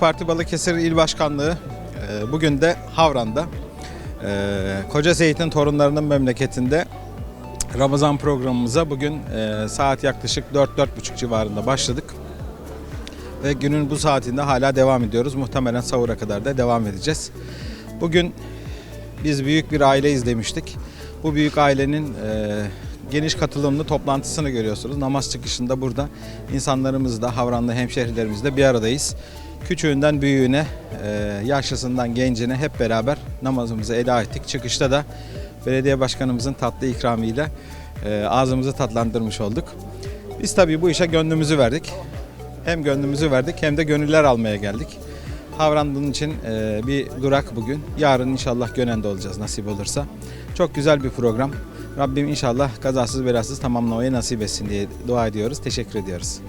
Parti Balıkesir İl Başkanlığı e, bugün de Havran'da e, Koca Seyit'in torunlarının memleketinde Ramazan programımıza bugün e, saat yaklaşık 4-4.30 civarında başladık. Ve günün bu saatinde hala devam ediyoruz. Muhtemelen sahura kadar da devam edeceğiz. Bugün biz büyük bir aileyiz demiştik. Bu büyük ailenin geniş katılımlı toplantısını görüyorsunuz. Namaz çıkışında burada insanlarımız da Havranlı hemşehrilerimiz de bir aradayız. Küçüğünden büyüğüne, e, yaşlısından gencine hep beraber namazımızı eda ettik. Çıkışta da belediye başkanımızın tatlı ikramıyla e, ağzımızı tatlandırmış olduk. Biz tabii bu işe gönlümüzü verdik. Hem gönlümüzü verdik hem de gönüller almaya geldik. Havran bunun için e, bir durak bugün. Yarın inşallah Gönen'de olacağız nasip olursa. Çok güzel bir program. Rabbim inşallah kazasız belasız tamamlamayı nasip etsin diye dua ediyoruz. Teşekkür ediyoruz.